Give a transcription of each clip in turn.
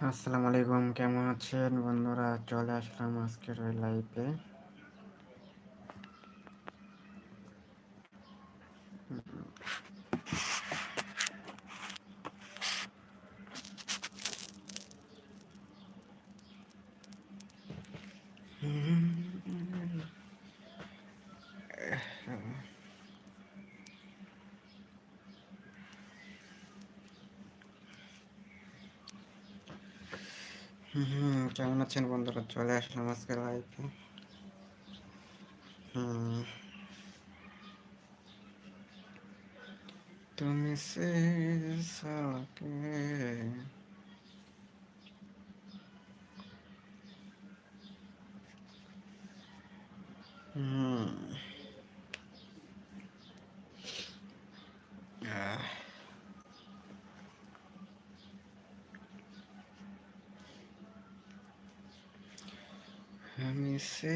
আসসালামু আলাইকুম কেমন আছেন? বন্ধুরা চলে আসলাম আজকের ওই লাইভে হুম কেমন আছেন বন্ধুরা? চলে আসলাম আজকে লাইভে তুমি সে সাকে হুম আহ আমি সে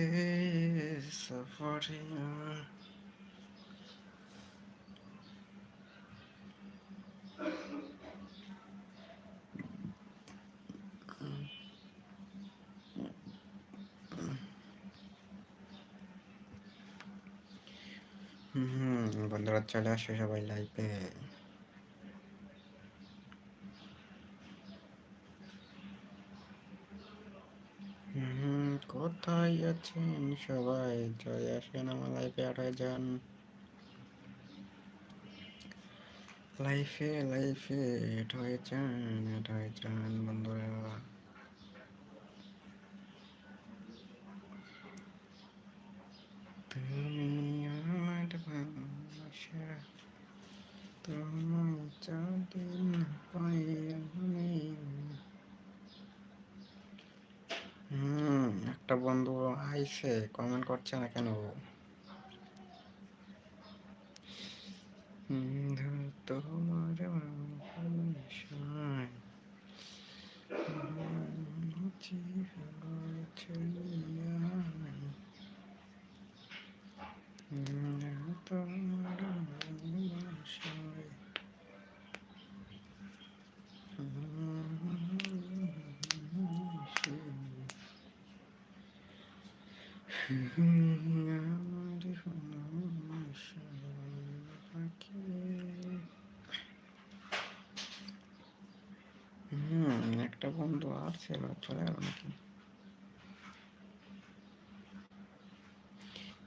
সফরে হুম বন্ধুরা চলে আসে সবাই লাইভে হুম কোথায় আছেন সবাই? চলে আসেন আমার লাইফে আট হয়ে যান লাইফে লাইফে হয়ে যান হয়ে যান বন্ধুরা তুমি আমার ভালোবাসা তোমার যদি না পাই আমি হুম একটা বন্ধু আইছে কমেন্ট করছে না কেন তোমার ভালোবাসায় তোমার ভালোবাসায় হুম একটা বন্ধু আছে ছিল চলে গেল নাকি?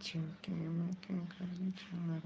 চিনতে আমাকে খালি চলে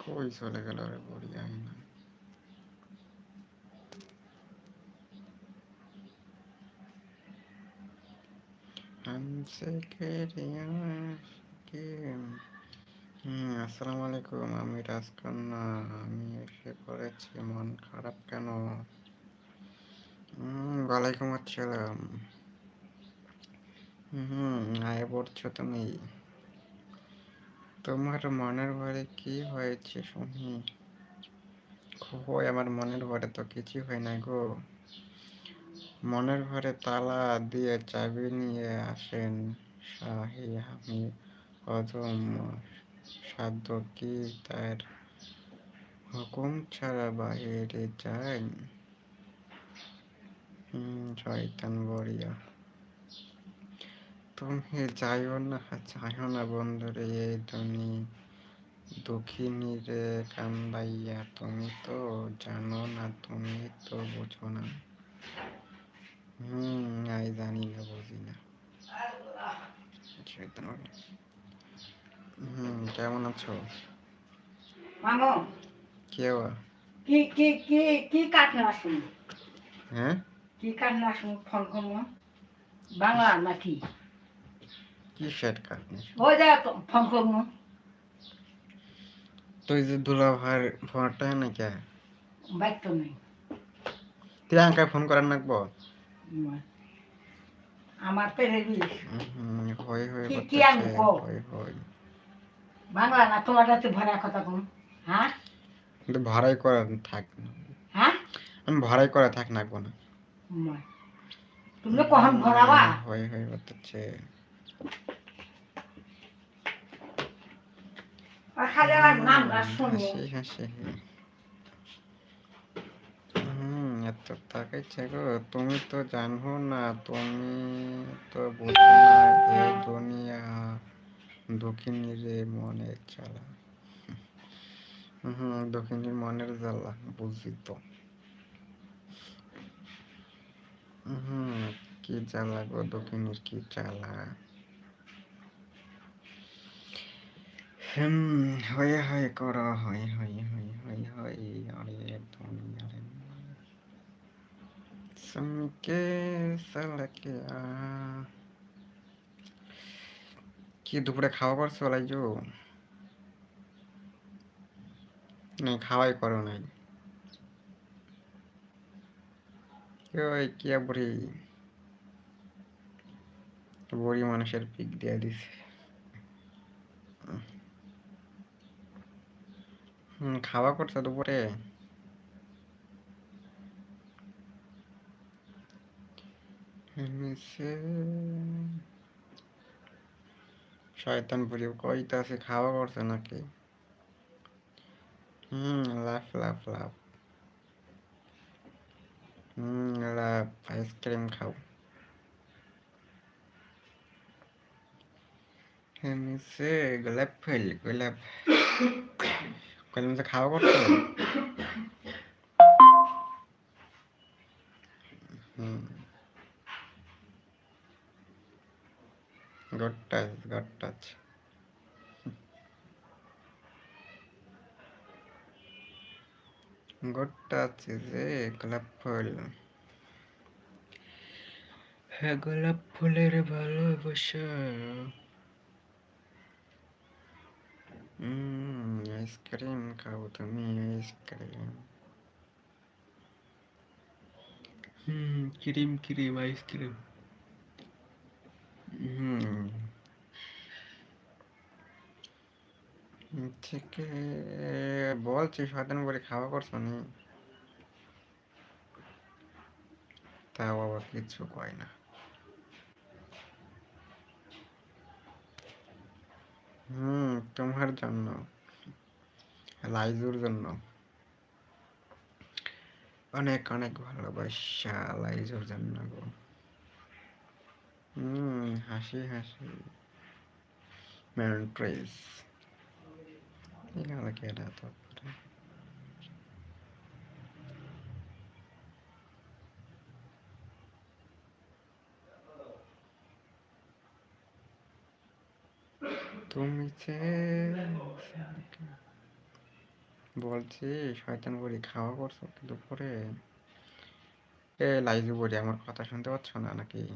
কই চলে গেল রে বড়ি জানি না আসসালামু আলাইকুম আমি রাজকন্যা। আমি এসে পড়েছি, মন খারাপ কেন? ওয়ালাইকুম আসসালাম। হুম, আয় পড়ছো তুমি। তোমার মনের ঘরে কি হয়েছে শুনি? কই আমার মনের ঘরে তো কিছু হয় না গো। মনের ঘরে তালা দিয়ে চাবি নিয়ে আসেন শাহি আমি। অদম সাধ্য কি তার হুকুম ছাড়া বাহিরে যাই? শয়তান বড়িয়া। তুমি যাইও না যাইও না বন্ধুরে এই দুঃখিনী রে কান্দাইয়া তুমি তো জানো না তুমি তো বোঝো না। হুম আই জানি না বুঝি না। হুম কেমন আছো? মামো। কেউ কি কি কি কি কাটনা আসুন হ্যাঁ? কি কাটনা আসুন ফোন করব? বাংলা নাকি? কি শার্ট ওই যা ফোন করব। তুই যে দুলা ভাইয়ের ফোনটা না বাইক তো নেই। তুই আঙ্কা ফোন করার নাকবো? আমার পেরে দিস হই হই কি- আনব? হই হই। বাংলা না তোমার কাছে ভরা কথা কম। হ্যাঁ? কিন্তু ভাড়াই করা থাক হ্যাঁ? আমি ভাড়াই করা থাক নাকবো না। তুমি কখন ভরাবা? হই হই করতেছে এত তাকাইছে গো তুমি তো জানো না তুমি তো বুঝো না এই দুনিয়া দক্ষিণীর এ মনের জ্বালা হুম দক্ষিণীর মনের জ্বালা বুঝি তো হুম কি জ্বালা গো দক্ষিণীর কি জ্বালা হুম হয়ে হয়ে করো হই হই হই হই হই আরে কি দুপুরে খাওয়া করছ লাইজু? না, খাওয়াই করো নাই। ওই কি বুড়ি? বুড়ি মানুষের পিক দিয়ে দিছে। হুম, খাওয়া করছে দুপুরে। শয়তান বুড়ি কইতাছে, খাওয়া করছে নাকি? হুম, লাফ লাফ লাফ। হুম, লাফ, আইসক্রিম খাও। গোলাপ ফুল, গোলাপ। কলম যে খাওয়া করছ? গুড গোলাপ ফুল হ্যাঁ গোলাপ ফুলের ভালোবাসা। আইসক্রিম খাও তুমি আইসক্রিম হুম ক্রিম ক্রিম আইসক্রিম হুম থেকে বলছি শয়তান করে খাওয়া করছ নি তাও আবার কিছু কয় না হুম, তোমার জন্য। লাইজুর জন্য। অনেক অনেক ভালোবাসা লাইজুর জন্য গো। হুম, হাসি হাসি। মেন্ট্রেস এগুলো কেটে তুমি বলছি, শয়তান বড়ি খাওয়া করছ কি দুপুরে? এ, লাইজু বড়ি, আমার কথা শুনতে পাচ্ছ না নাকি?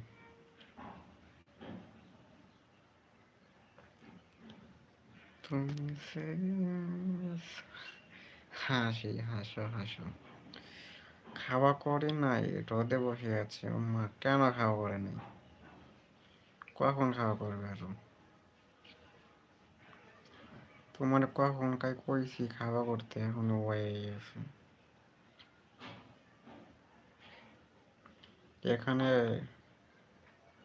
হাসি, হাসো হাসো। খাওয়া করে নাই, রোদে বসে আছে মা কেন খাওয়া করে নাই? কখন খাওয়া করবে আরও তোমার কখন কাই কইছি খাওয়া করতে? এখনও হয়ে গেছে। এখানে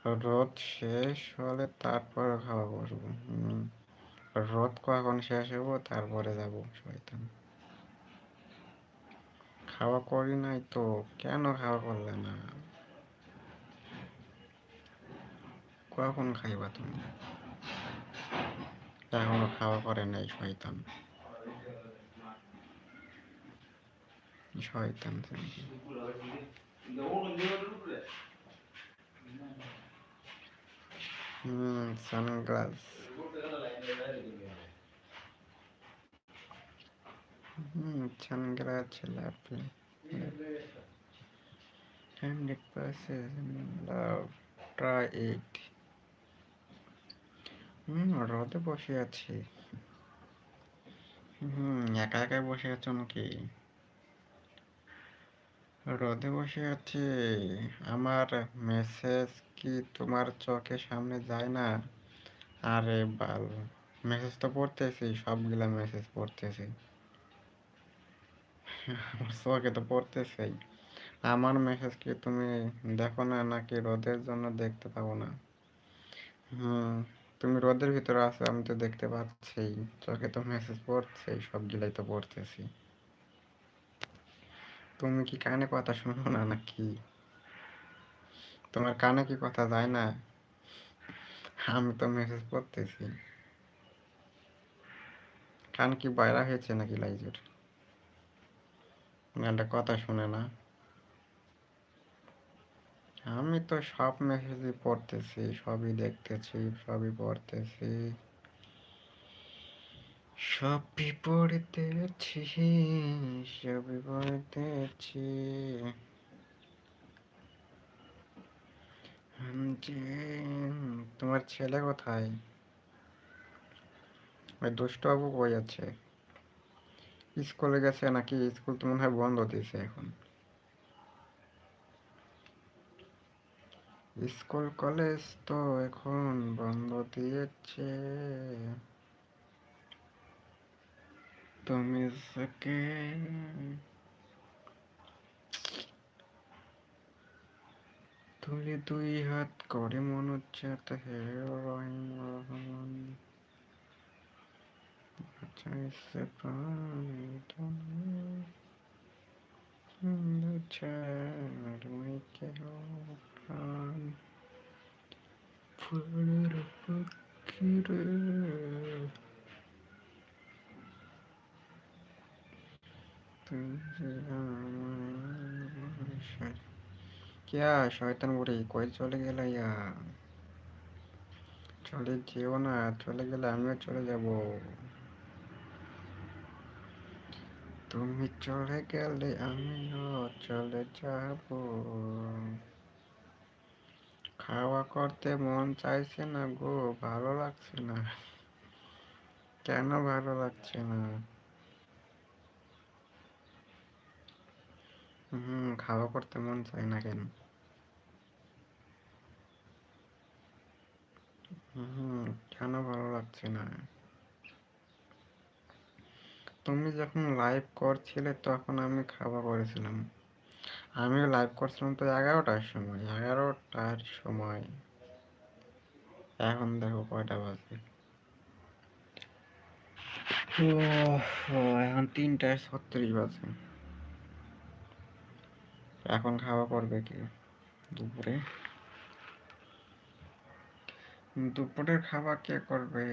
রোদ শেষ হলে তারপরে খাওয়া করব। রোদ কখন শেষ হব তারপরে যাব শয়তান। খাওয়া করি নাই তো, কেন খাওয়া করলে না? কখন খাইবা তুমি? এখনও খাওয়া করে নাই শয়তান। শয়তান। হুম sunglass. Hmm love try it. হুম, রোদে বসে আছি। হুম, একা একাই বসে আছো নাকি? রোদে বসে আছি। আমার মেসেজ কি তোমার চোখের সামনে যায় না? আরে বাল মেসেজ তো পড়তেছি, সবগুলা মেসেজ পড়তেছি। আমার চোখে তো পড়তেছেই। আমার মেসেজ কি তুমি দেখো না নাকি রোদের জন্য দেখতে পাবো না? হুম তুমি রোদের ভিতরে আছো, আমি তো দেখতে পাচ্ছি। চোখে তো মেসেজ পড়ছে, সবগুলাই তো পড়তেছি। তুমি কি কানে কথা শুনো না নাকি? তোমার কানে কি কথা যায় না? আমি তো মেসেজ পড়তেছি। কান কি বাইরা হয়েছে নাকি লাইজুর? একটা কথা শুনে না। আমি তো সব মেসেজই পড়তেছি, সবই দেখতেছি, সবই পড়তেছি। সবই পড়তেছি সবই পড়তেছি। তোমার ছেলে কোথায়? ওই দুষ্টবাবু কই আছে? স্কুলে গেছে নাকি? স্কুল তো মনে হয় বন্ধ দিয়েছে এখন। স্কুল, কলেজ তো এখন বন্ধ দিয়েছে। তুমি সকে তুলি দুই হাত করে মন হচ্ছে হে রহমান। চাইছে প্রাণী তুমি চার ফুলের পক্ষীরে क्या বুড়ি, কই চলে গেল ইয়া? চলে যেও না, চলে গেলে আমিও চলে যাব। তুমি চলে গেলে আমিও চলে যাব। খাওয়া করতে মন চাইছে না গো, ভালো লাগছে না। কেন ভালো লাগছে না? হুম, খাওয়া করতে মন চায় না কেন? হুম, কেন ভালো লাগছে না? তুমি যখন লাইভ করছিলে, তখন আমি খাওয়া করেছিলাম। আমি লাইভ করছিলাম তো এগারোটার সময় এগারোটার সময়। এখন দেখো কয়টা বাজে। এখন তিনটায় ছত্রিশ বাজে। এখন খাওয়া করবে কি? দুপুরে? দুপুরের খাবার কে করবে?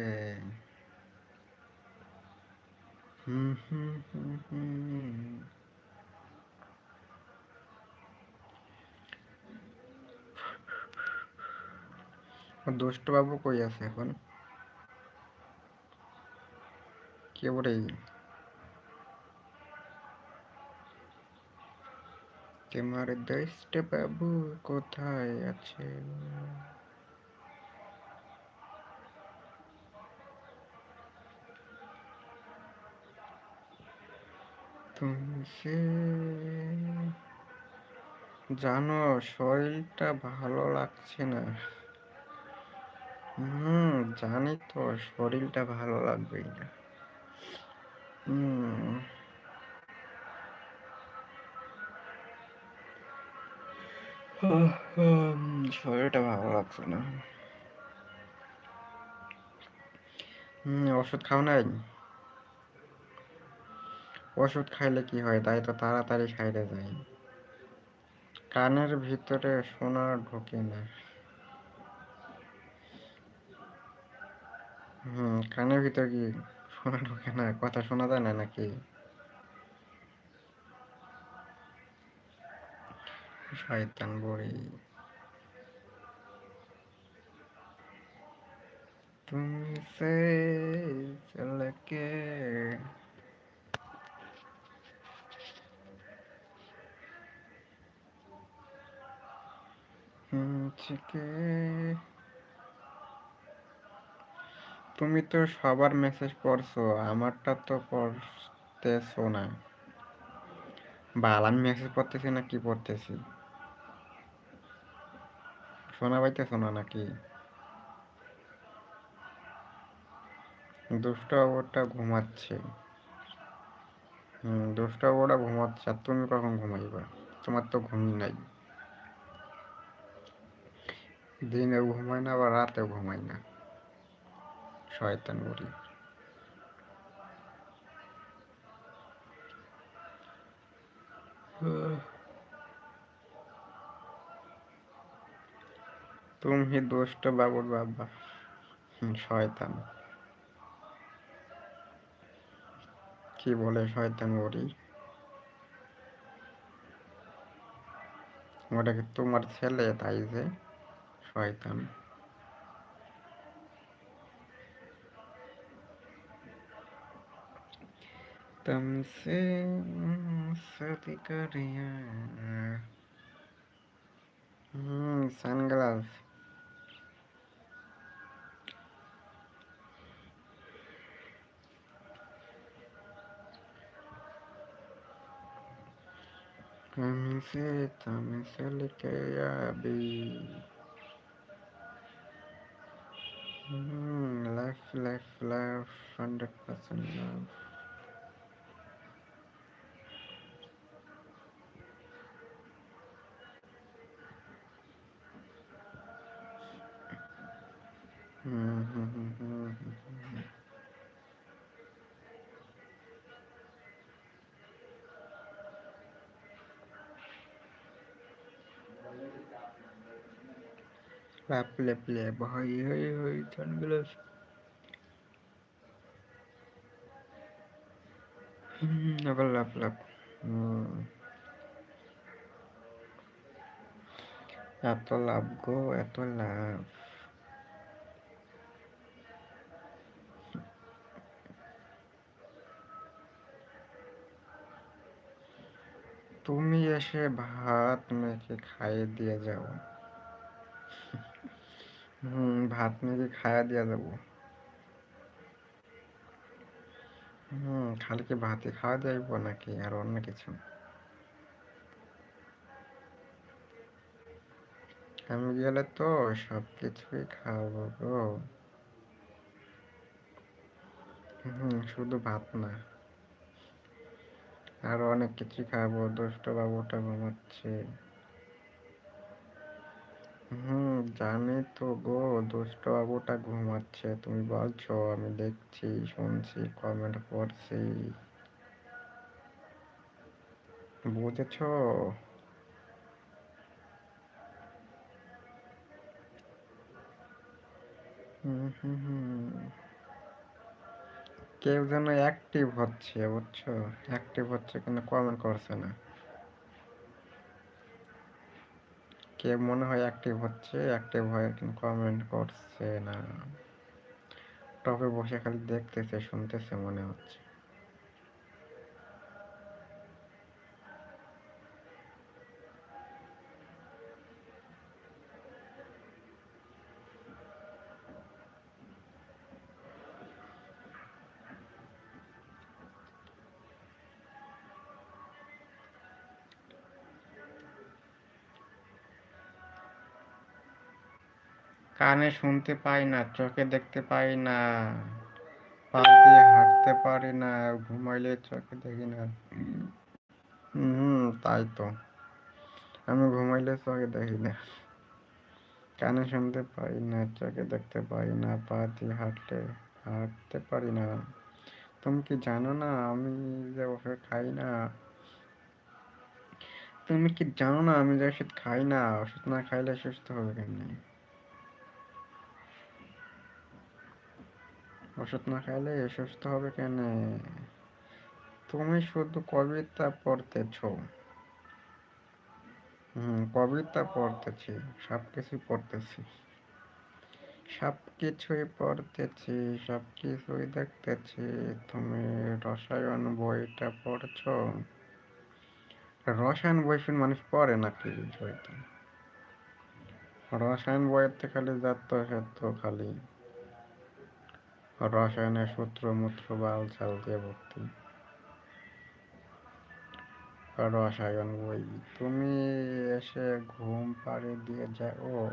হুম হুম হুম হুম। বাবু কই আছে এখন? কে বলে তোমার দোষ্ট বাবু কোথায় আছে? জানো, শরীরটা ভালো লাগছে না। হুম, জানি তো, শরীরটা ভালো লাগবেই না। হুম। শরীরটা ভালো লাগছে না। হুম, ওষুধ খাও নাই? ওষুধ খাইলে কি হয়? তাই তো তাড়াতাড়ি খাইতে যায় কানের ভিতরে সোনা ঢোকে না। হুম কানের ভিতরে কি শোনা ঢোকে না কথা শোনা যায় না নাকি শয়তান বড়ি तुमसे चल के হিঞ্চিকে তুমি তো সবার মেসেজ পড়ছো আমারটা তো পড়তেছো না। বাল আমি মেসেজ পড়তেছি না, কি পড়তেছি শোনা পাইতেছো না নাকি? দুষ্ট ওটা ঘুমাচ্ছে। হুম, দুষ্ট ওটা ঘুমাচ্ছে, আর তুমি কখন ঘুমাইবা? তোমার তো ঘুমই নাই। দিনে ঘুমায় না, আবার রাতেও ঘুমায় না। শয়তান বুড়ি তুমি দুষ্ট বাবুর বাবা শয়তান। কি বলে শয়তান বুড়ি ওটা কি তোমার ছেলে তাই যে, শয়তান। Tamsi setika dia hmm sunglass camiseta me sale ya bi, hmm, left left left hundred percent love. Lap lap lap hoi hoi hoi sunglass হুম আবার লাভ লাভ হুম এত লাভ গো এত লাভ তুমি এসে ভাত মেখে খাইয়ে দিয়ে যাও হুম, ভাত মেখে খাইয়ে দিয়ে যাব। হুম খালি কি ভাতই খাওয়া যাইব নাকি? আর অন্য কিছু আমি গেলে তো সব কিছুই খাওয়াবো গো। হুম, শুধু ভাত না। আরও অনেক কিছু খাব, দুষ্ট বাবুটা ঘুমাচ্ছে। হুম, জানি তো গো, দুষ্ট বাবুটা ঘুমাচ্ছে। তুমি বলছো, আমি দেখছি, শুনছি কমেন্ট করছি। বুঝেছ? কেউ যেন অ্যাক্টিভ হচ্ছে, বুঝছ? অ্যাক্টিভ হচ্ছে কিন্তু কমেন্ট করছে না। কে মনে হয় অ্যাক্টিভ হচ্ছে? অ্যাক্টিভ হয়ে কমেন্ট করছে না। টপে বসে খালি দেখতেছে, শুনতেছে মনে হচ্ছে। কানে শুনতে পাই না, চোখে দেখতে পাই না, পা দিয়ে হাঁটতে পারি না, ঘুমাইলে চোখে দেখি না। হুম, তাই তো। আমি ঘুমাইলে চোখে দেখি না। কানে শুনতে পাই না, চোখে দেখতে পাই না, পা দিয়ে হাঁটতে হাঁটতে পারি না। তুমি কি জানো না, আমি যে ওষুধ খাই না, তুমি কি জানো না, আমি যে ওষুধ খাই না, ওষুধ না খাইলে সুস্থ হবে কেমনি? ওষুধ না খাইলে সুস্থ হবে কেন? তুমি শুধু কবিতা পড়তেছ। হুম, কবিতা পড়তেছি সব কিছু পড়তেছি। সব কিছুই পড়তেছি সব কিছুই দেখতেছি। তুমি রসায়ন বইটা পড়ছো? রসায়ন বই ফির মানুষ পড়ে নাকি বইটা? রসায়ন বইয়ের খালি যাত খালি। রসায়নের সূত্র মূত্র বাল চাল দিয়ে ভর্তি। রসায়ন বই। তুমি এসে ঘুম পাড়ি দিয়ে যাও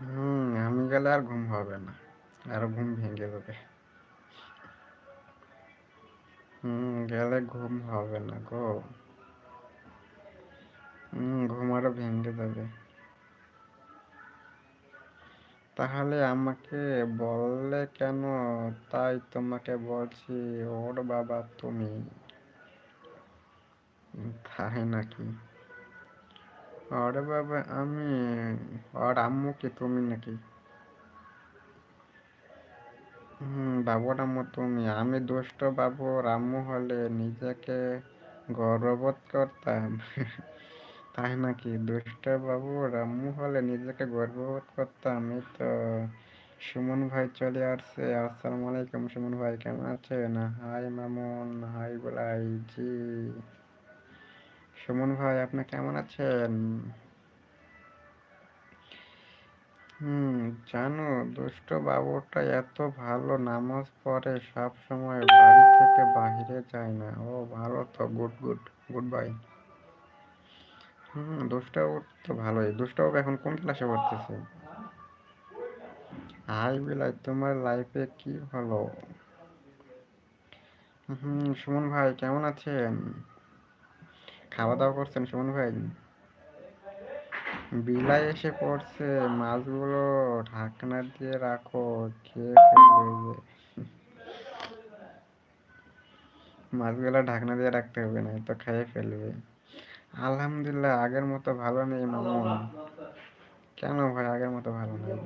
হুম, আমি গেলে আর ঘুম হবে না, আর ঘুম ভেঙে যাবে। হুম, গেলে ঘুম হবে না গো। হুম, ঘুম আরও ভেঙে যাবে। তাহলে আমাকে বললে কেন? তাই তোমাকে বলছি, ওর বাবা তুমি। তাই নাকি? ওর বাবা আমি, ওর আম্মু কি তুমি নাকি? হুম, বাবুর আম্মু তুমি। আমি দুষ্ট বাবু আম্মু হলে নিজেকে গর্ববোধ করতাম। তাই নাকি? দুষ্ট বাবু আম্মু হলে নিজেকে গর্ববোধ করতাম। এই তো সুমন ভাই চলে আসছে। আসসালামু আলাইকুম সুমন ভাই, কেমন আছেন? হাই মামুন, হাই গোলাই জি। সুমন ভাই, আপনি কেমন আছেন? হুম, জানো, দুষ্ট বাবুটা এত ভালো, নামাজ পড়ে সব সময় বাড়ি থেকে বাহিরে যায় না। ও ভালো তো, গুড গুড গুড বাই। হুম বাবু তো ভালোই। দুষ্ট বাবু এখন কোন ক্লাসে পড়তেছে? হাই বিলাই তোমার লাইফে কি হলো? হুম, সুমন ভাই, কেমন আছেন? খাওয়া দাওয়া করছেন সুমন ভাই? বিলাই এসে পড়ছে, মাছগুলো ঢাকনা দিয়ে রাখো, খেয়ে ফেলবে মাছগুলো ঢাকনা দিয়ে রাখতে হবে না তো খেয়ে ফেলবে। আলহামদুলিল্লাহ, আগের মতো ভালো নেই মামুন। কেন ভাই আগের মতো ভালো নেই?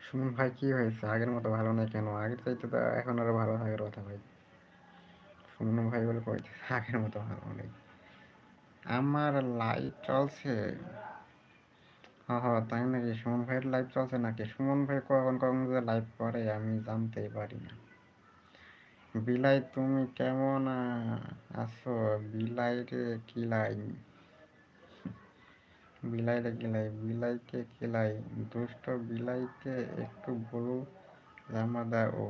সুমন ভাই, কি হয়েছে? আগের মতো ভালো নেই কেন? আগের চাইতে তো এখন আরও ভালো থাকার কথা ভাই। সুমন ভাই বলে কইছে আগের মতো ভালো নেই। আমার লাইভ চলছে। হ হ তাই নাকি? সুমন ভাইয়ের লাইভ চলছে নাকি? সুমন ভাই কখন কখন যে লাইভ করে আমি জানতেই পারি না। বিলাই, তুমি কেমন আছো? বিলাই রে কিলাই। বিলাই রে কিলাই, বিলাইকে কিলাই। দুষ্ট বিলাইকে একটু বলু জামা দাও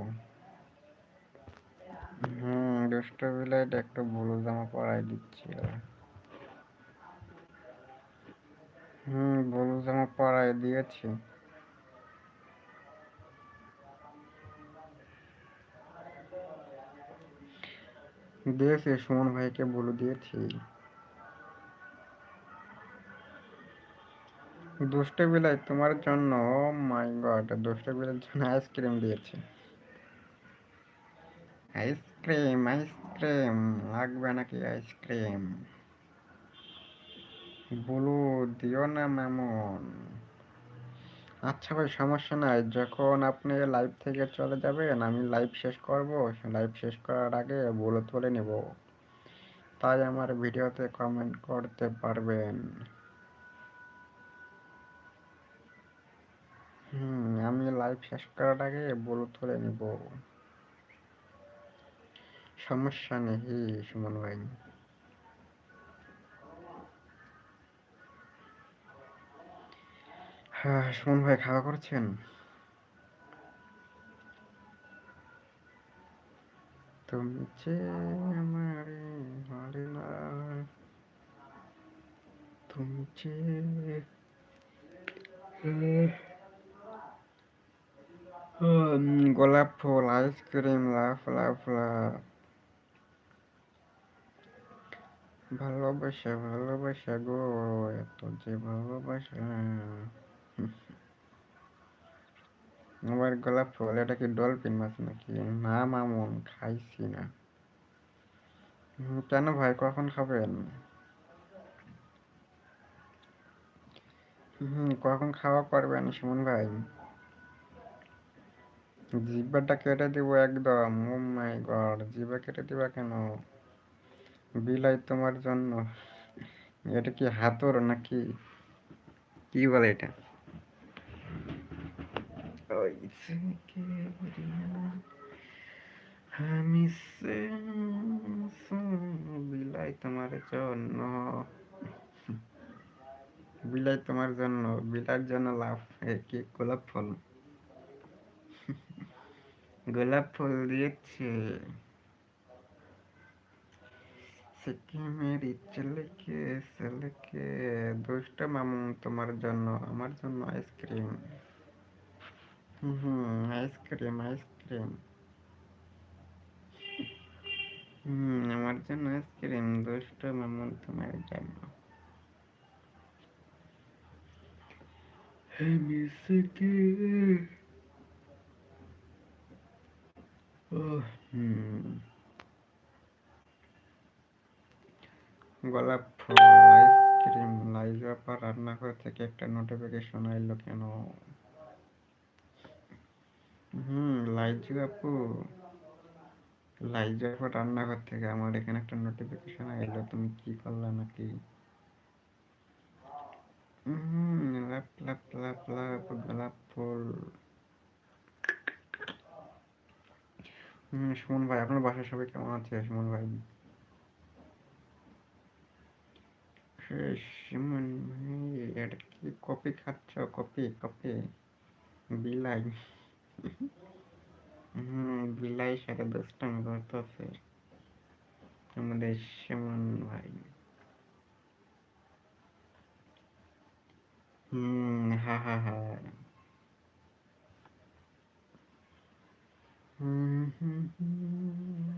হুম, দুষ্ট বিলাইটা একটু বলু, জামা পরাই দিচ্ছি হুম, বলু, জামা পরাই দিয়েছি। দিয়েছি, সুমন ভাইকে বলে দিয়েছি। দুষ্ট বিলাই, তোমার জন্য মাই গড, দুষ্ট বিলাইয়ের জন্য আইসক্রিম দিয়েছে। আইসক্রিম আইসক্রিম, লাগবে নাকি আইসক্রিম? বলু, দিও না মামুন। আচ্ছা ভাই, সমস্যা নাই। যখন আপনি লাইভ থেকে চলে যাবেন, আমি লাইভ শেষ করব। লাইভ শেষ করার আগে বলে তুলে নেব। তাই আমার ভিডিওতে কমেন্ট করতে পারবেন। হুম, আমি লাইভ শেষ করার আগে বলে তুলে নেব। সমস্যা নেই, সুমন ভাই। হ্যাঁ সুমন ভাই, খাওয়া করছেন? তুমি যে আমার না, তুমি গোলাপ ফুল আইসক্রিম লাফ লাফ। ভালোবাসা ভালোবাসা গো, এত যে ভালোবাসা। আমার গোলাপ ফুল, এটা কি ডলফিন মাছ নাকি? না মামুন, খাইছি না। কেন ভাই, কখন খাবেন? হুম, কখন খাওয়া করবেন সুমন ভাই? জিব্বাটা কেটে দিব একদম মাই গড, জিব্বা কেটে দিবা কেন? বিলাই তোমার জন্য। এটা কি হাতর নাকি? কি বলে এটা? আমি বিলাই তোমার জন্য বিলাই তোমার জন্য বিলার জন্য লাভ কি গোলাপ ফুল গোলাপ ফুল দিয়েছে সিকিমের ছেলেকে ছেলেকে দুষ্ট মামু তোমার জন্য আমার জন্য ice cream hmm ice cream ice cream hmm আমার জন্য আইসক্রিম দুষ্ট মামু তোমার জন্য আমি সকে ও হুম গোলাপ ফুল আইসক্রিম লাইজা পা রান্নাঘর থেকে একটা নোটিফিকেশন আইলো কেন হুম লাইজু আপু। লাইজু আপু রান্নাঘর থেকে আমার এখানে একটা নোটিফিকেশন এলো তুমি কি করলা নাকি? লাপ সুমন ভাই, আপনার বাসায় সবাই কেমন আছে? সুমন ভাই। সুমন ভাই, এটা কি কপি খাচ্ছ? কপি কপি বিলাই হ্যাঁ, বিলাই শাখা দুষ্টামি করতেছে আমাদের সেমন ভাই। হুম হা হা হা। হুম হুম হুম।